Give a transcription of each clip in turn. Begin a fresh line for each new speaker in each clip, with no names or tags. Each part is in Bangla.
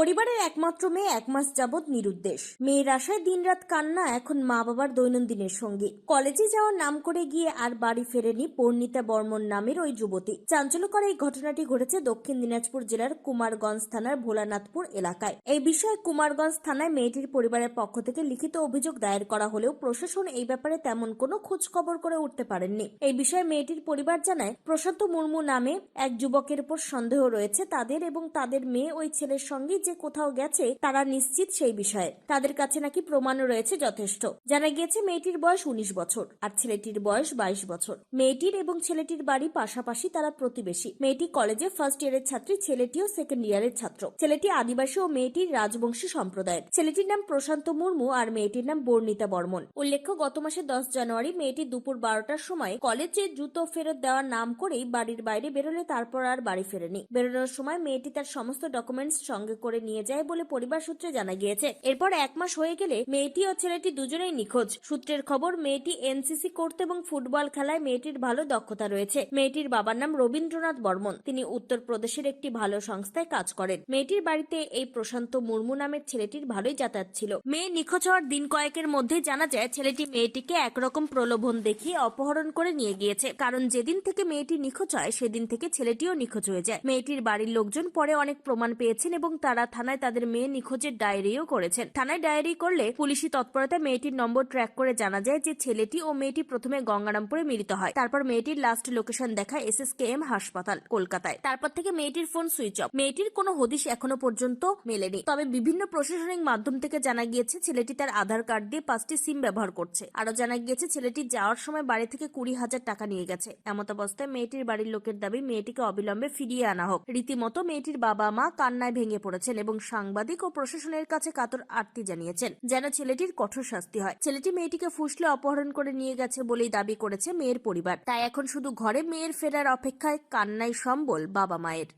পরিবারের একমাত্র মেয়ে এক মাস যাবৎ নিরুদ্দেশ। মেয়ের আশায় দিনরাত কান্না এখন মা বাবার দৈনন্দিনের সঙ্গী। কলেজে যাওয়ার নাম করে গিয়ে আর বাড়ি ফেরেনি পর্ণিতা বর্মন নামের ওই যুবতী। চাঞ্চল্যকর এই ঘটনাটি ঘটেছে দক্ষিণ দিনাজপুর জেলার কুমারগঞ্জ থানার ভোলানাথপুর এলাকায়। এই বিষয়ে কুমারগঞ্জ থানায় মেয়েটির পরিবারের পক্ষ থেকে লিখিত অভিযোগ দায়ের করা হলেও প্রশাসন এই ব্যাপারে তেমন কোনো খোঁজ খবর করে উঠতে পারেননি। এই বিষয়ে মেয়েটির পরিবার জানায়, প্রশান্ত মুর্মু নামে এক যুবকের উপর সন্দেহ রয়েছে তাদের এবং তাদের মেয়ে ওই ছেলের সঙ্গে কোথাও গেছে, তারা নিশ্চিত সেই বিষয়ে। তাদের কাছে নাকি প্রমাণও রয়েছে যথেষ্ট। জানা গিয়েছে মেয়েটির বয়স উনিশ বছর আর ছেলেটির বয়স বাইশ বছর। মেয়েটির এবং ছেলেটির বাড়ি পাশাপাশি তারা প্রতিবেশী। মেয়েটি কলেজে ফার্স্ট ইয়ারের ছাত্রী, ছেলেটিও সেকেন্ড ইয়ারের ছাত্র। ছেলেটি আদিবাসী ও মেয়েটির রাজবংশী সম্প্রদায়ের। ছেলেটির নাম প্রশান্ত মুর্মু আর মেয়েটির নাম বর্ণিতা বর্মন। উল্লেখ্য, গত মাসে দশ জানুয়ারি মেয়েটি দুপুর বারোটার সময় কলেজে জুতো ফেরত দেওয়ার নাম করেই বাড়ির বাইরে বেরোলে, তারপর আর বাড়ি ফেরেনি। বেরোনোর সময় মেয়েটি তার সমস্ত ডকুমেন্টস সঙ্গে করে নিয়ে যায় বলে পরিবার সূত্রে জানা গিয়েছে। এরপর এক মাস হয়ে গেলে মেয়েটি ও ছেলেটি দুজনেই নিখোঁজ। সূত্রের খবর, মেয়েটি এনসিসি করতে এবং ফুটবল খেলায় মেয়েটির ভালো দক্ষতা রয়েছে। মেয়েটির বাবার নাম রবীন্দ্রনাথ বর্মন। তিনি উত্তরপ্রদেশের একটি ভালো সংস্থায় কাজ করেন। মেয়েটির বাড়িতে এই প্রশান্ত মুর্মু নামের ছেলেটির ভালোই যাতায়াত ছিল। মেয়ে নিখোঁজ হওয়ার দিন কয়েকের মধ্যে জানা যায়, ছেলেটি মেয়েটিকে একরকম প্রলোভন দেখিয়ে অপহরণ করে নিয়ে গিয়েছে। কারণ যেদিন থেকে মেয়েটি নিখোঁজ হয়, সেদিন থেকে ছেলেটিও নিখোঁজ হয়ে যায়। মেয়েটির বাড়ির লোকজন পরে অনেক প্রমাণ পেয়েছেন এবং তারা থানায় তাদের মেয়ে নিখোঁজের ডায়েরিও করেছেন। থানায় ডায়েরি করলে পুলিশি তৎপরতায় মেয়েটির নম্বর ট্র্যাক করে জানা যায় যে ছেলেটি ও মেয়েটি প্রথমে গঙ্গারামপুরে মিলিত হয়। তারপর মেয়েটির লাস্ট লোকেশন দেখায় এস এস কে এম হাসপাতাল, কলকাতায়। তারপর থেকে মেয়েটির ফোন সুইচ অফ। মেয়েটির কোনো হদিশ এখনও পর্যন্ত মেলেনি। তবে বিভিন্ন প্রশাসনিক মাধ্যম থেকে জানা গিয়েছে ছেলেটি তার আধার কার্ড দিয়ে পাঁচটি সিম ব্যবহার করছে। আরও জানা গিয়েছে ছেলেটি যাওয়ার সময় বাড়ি থেকে কুড়ি হাজার টাকা নিয়ে গেছে। এমত অবস্থায় মেয়েটির বাড়ির লোকের দাবি মেয়েটিকে অবিলম্বে ফিরিয়ে আনা হোক। রীতিমতো মেয়েটির বাবা মা কান্নায় ভেঙে পড়েছেন এবং সাংবাদিক ও প্রশাসনের কাছে কাতর আর্তি জানিয়েছেন যেন ছেলেটির কঠোর শাস্তি হয়। ছেলেটি মেয়েটিকে ফুসলে অপহরণ করে নিয়ে গেছে বলেই দাবি করেছে মেয়ের পরিবার। তাই এখন শুধু ঘরে মেয়ের ফেরার অপেক্ষায় কান্নায় সম্বল বাবা মায়ের।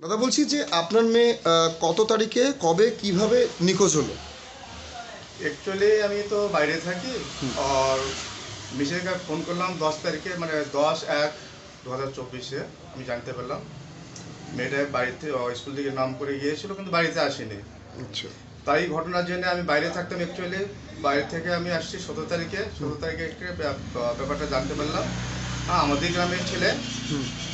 দাদা বলছি যে আপনার মেয়ে আহ, কত তারিখে কবে কীভাবে নিখোঁজ হলো?
অ্যাকচুয়ালি আমি তো বাইরে থাকি আর মিসেকে ফোন করলাম দশ তারিখে মানে দশ এক দু হাজার চব্বিশে আমি জানতে পারলাম। মেয়েটা বাড়িতে স্কুল থেকে নাম করে গিয়েছিল কিন্তু বাড়িতে আসেনি।
আচ্ছা।
তাই ঘটনার জন্য আমি বাইরে থাকতাম অ্যাকচুয়ালি বাইরে থেকে আমি আসছি সতেরো তারিখে। সতেরো তারিখে ব্যাপারটা জানতে পারলাম। হ্যাঁ আমাদের গ্রামের ছেলে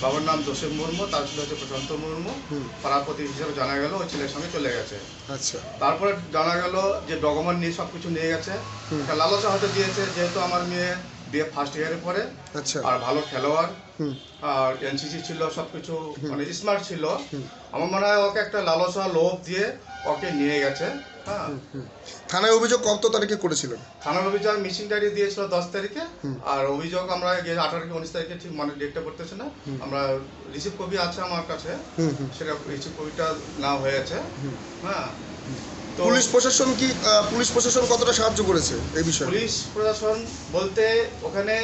বাবার নাম জোসেফ মুর্মু তার ছিল হচ্ছে প্রশান্ত মুর্মু।
হুম।
পাড়াপতি হিসেবে জানা গেল ওই ছেলের সঙ্গে চলে গেছে।
আচ্ছা।
তারপরে জানা গেল যে ডকুমেন্ট নিয়ে সব কিছু নিয়ে গেছে। লালসা হয়তো দিয়েছে যেহেতু আমার মেয়ে বিয়ে ফার্স্ট ইয়ারে পড়ে।
আচ্ছা।
আর ভালো খেলোয়াড়। আর এনসিসি ছিল সব কিছু মানে স্মার্ট ছিল। আমার মনে হয় ওকে একটা লালসা লোভ দিয়ে ওকে নিয়ে গেছে হ্যাঁ।
থানায় অভিযোগ কত তারিখে করেছিলেন
থানার অভিযোগ মিসিং ডায়েরি দিয়েছিল দশ তারিখে। আর অভিযোগ আমরা গিয়ে আঠারো কি উনিশ তারিখে ঠিক মানে ডেটটা করতেছে না। আমরা রিসিভ কপি আছে আমার কাছে। সেটা রিসিভ কপিটা না হয়েছে। হ্যাঁ।
পুলিশ প্রশাসন কি পুলিশ প্রশাসন কতটা সাহায্য করেছে এই বিষয়ে?
পুলিশ প্রশাসন বলতে ওখানে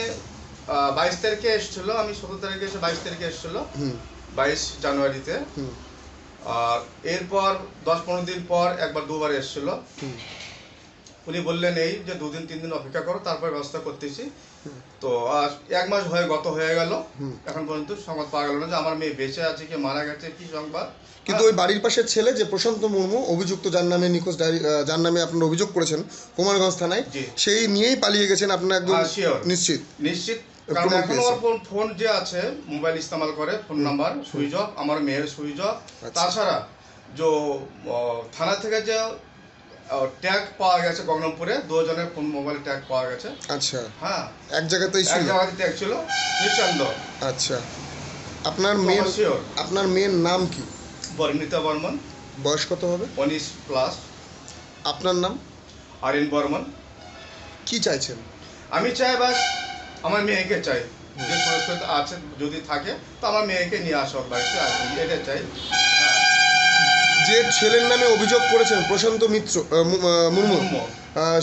বাইশ তারিখে এসেছিল আমি সতেরো তারিখে এসে বাইশ তারিখে এসেছিল
হুম।
বাইশ জানুয়ারিতে। আর এরপর দশ পনেরো দিন পর একবার দুবার এসেছিল। উনি বললেন এই যে দুদিন তিন দিন অপেক্ষা করো তারপর ব্যবস্থা করতেছি। তো এক মাস হয়ে গত হয়ে গেল। এখন পর্যন্ত সংবাদ পাওয়া গেল না যে আমার মেয়ে বেঁচে আছে কি মারা গেছে কি সংবাদ।
কিন্তু ওই বাড়ির পাশের ছেলে যে প্রশান্ত মুর্মু অভিযুক্ত যার নামে নিখোঁজ যার নামে আপনারা অভিযোগ করেছেন কুমারগঞ্জ থানায়। সেই নিয়েই পালিয়ে গেছেন আপনার একদম
হ্যাঁ,
নিশ্চিত?
নিশ্চিত। কারণ এখন। ওর ফোন- যে আছে মোবাইল ইস্তেমাল করে ফোন নাম্বার সুইচ অফ আমার মেয়ের সুইচ অফ
আচ্ছা।
তাছাড়া যে থানা থেকে যে ট্যাগ পাওয়া গেছে গগনপুরে দুজনের ফোন মোবাইল ট্যাগ পাওয়া গেছে।
আচ্ছা।
হ্যাঁ।
এক জায়গাতেই
এক
ছিল?
জায়গাতে ট্যাগ ছিল নিঃসন্দ
আচ্ছা। আপনার মেয়ের আপনার মেয়ের নাম কি?
বর্ণিতা বর্মন।
বয়স কত হবে?
উনিশ প্লাস
আপনার নাম?
R N Barman.
কি চাইছেন?
আমি চাই বাস আমার মেয়েকে চাই। যে সুরক্ষিত আছে যদি থাকে তো আমার মেয়েকে নিয়ে আসা বাড়িতে আর এটা চাই।
যে ছেলের নামে অভিযোগ করেছেন প্রশান্ত মিত্র মুর্মু।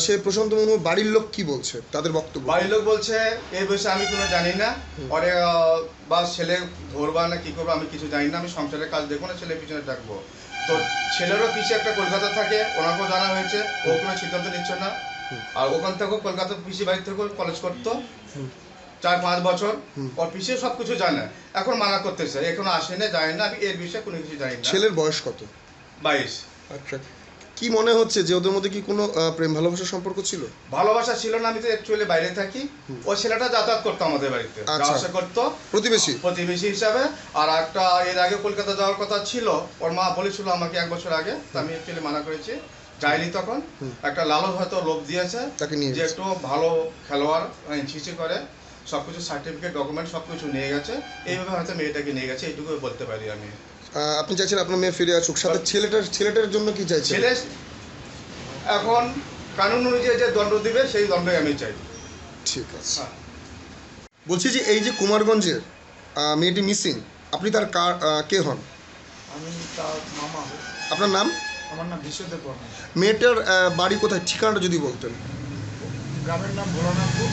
সে প্রশান্ত মুর্মু বাড়ির লোক কি বলছে? তাদের বক্তব্য।
বাড়ির লোক বলছে এই বিষয়ে আমি কোনো জানি না। আহ, বা ছেলে ধরবা না কি করব আমি কিছু জানি না। আমি সংসারের কাজ দেখব না ছেলে পিছনে থাকব তো ছেলেরও পিছিয়ে একটা কলকাতা থাকে ওনাকেও জানা হয়েছে। ও কোনো সিদ্ধান্ত নিচ্ছে না। আর ওখান থেকেও কলকাতা পিসি বাড়ি থেকেও কলেজ করতো। চার পাঁচ বছর। ওর পিছিয়ে সব কিছু জানে। এখন মানা করতেছে। এখনও আসে না যায় না। আমি এর বিষয়ে কোনো কিছু জানি না।
ছেলের বয়স কত?
বাইশ।
আচ্ছা। কি মনে হচ্ছে যে ওদের মধ্যে কি কোনো প্রেম ভালোবাসার সম্পর্ক ছিল?
ভালোবাসা ছিল না আমি তো অ্যাকচুয়ালি বাইরে থাকি। ওই ছেলেটা যাতায়াত করতো আমাদের বাড়িতে।
আচ্ছা।
যাওয়া করতো।
প্রতিবেশী?
প্রতিবেশী হিসাবে। আর একটা এর আগে কলকাতা যাওয়ার কথা ছিল। ওর মা বলেছিল আমাকে এক বছর আগে। তো আমি অ্যাকচুয়ালি মানা করেছি। যাইনি তখন। একটা লালন হয়তো লোভ দিয়েছে
তাকে নিয়ে
যে একটু ভালো খেলোয়াড় এনসিসি করে সবকিছু সার্টিফিকেট ডকুমেন্ট সবকিছু নিয়ে গেছে। এইভাবে হয়তো মেয়েটাকে নিয়ে গেছে এইটুকু বলতে পারি আমি।
আপনি চাইছেন আপনার মেয়ে ফিরে আসুক। সাথে ছেলেটার ছেলেটার জন্য কি চাইছেন?
ছেলে এখন কানুন অনুযায়ী যে দণ্ড দিবে সেই দণ্ডই আমি চাই।
ঠিক আছে।
হ্যাঁ।
বলছি যে এই যে কুমারগঞ্জের মেয়েটি মিসিং আপনি তার কার কে হন?
আমি তার মামা।
আপনার নাম?
আমার নাম বিশ্বদেব বর্মা
মেয়েটার বাড়ি কোথায়? ঠিকানাটা যদি বলতেন।
গ্রামের নাম ভোলানাথপুর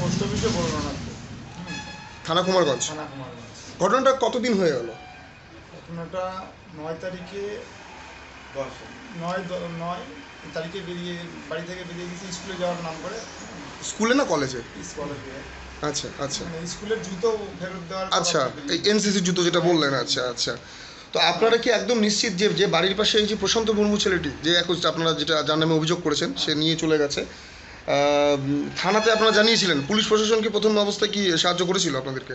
পোস্ট অফিসে ভোলানাথপুর।
থানা কুমারগঞ্জ?
থানা কুমারগঞ্জ।
ঘটনাটা কতদিন হয়ে গেল?
ঘটনাটা নয় তারিখে নয় দ- নয় তারিখে বেরিয়ে বাড়ি থেকে বেরিয়ে গেছি স্কুলে যাওয়ার নাম করে।
স্কুলে না কলেজে?
স্কুলে
আচ্ছা আচ্ছা।
মানে স্কুলের জুতো ফেরত দেওয়ার
আচ্ছা এই এনসিসি জুতো যেটা বললেন আচ্ছা আচ্ছা। তো আপনারা কি একদম নিশ্চিত যে যে বাড়ির পাশে এই যে প্রশান্ত মুর্মু ছেলেটি যে এখন আপনারা যেটা যার নামে অভিযোগ করেছেন সে নিয়ে চলে গেছে থানাতে আপনারা জানিয়েছিলেন পুলিশ প্রশাসনকে প্রথম অবস্থায় কি সাহায্য করেছিল আপনাদেরকে?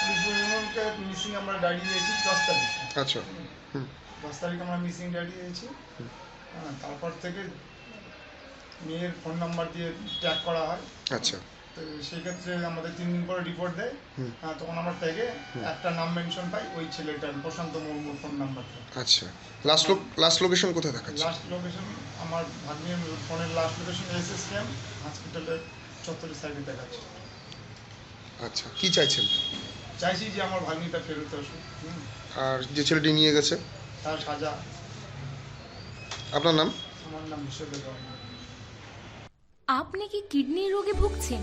পুলিশ মিসিং আমরা ডায়েরি দিয়েছি দশ তারিখ।
আচ্ছা
দশ তারিখ আমরা মিসিং ডায়েরি দিয়েছি। হ্যাঁ তারপর থেকে মেয়ের ফোন নাম্বার দিয়ে ট্যাগ করা হয়।
আচ্ছা।
তো সেই ক্ষেত্রে আমাদের তিন দিন পরে রিপোর্ট দেয়।
হুম।
হ্যাঁ, তখন আমরা ট্যাগে একটা নাম মেনশন পাই ওই ছেলেটার প্রশান্ত মুর্মুর ফোন নাম্বারটা
আচ্ছা। লাস্ট লোক লাস্ট লোকেশন কোথায় দেখাচ্ছে?
লাস্ট লোকেশন আমার ভাগ্নের ফোনের last location S S camp হসপিটালের চত্বরের সাইডে দেখাচ্ছে।
আচ্ছা কি চাইছেন?
চাইছি যে আমার ভাগ্নিটা ফেরত আসুক। হুম,
আর যে ছেলেটি নিয়ে গেছে?
তার সাজা।
আপনার নাম?
আমার নাম বিশ্বদেব
আপনি কি কিডনির রোগে ভুগছেন?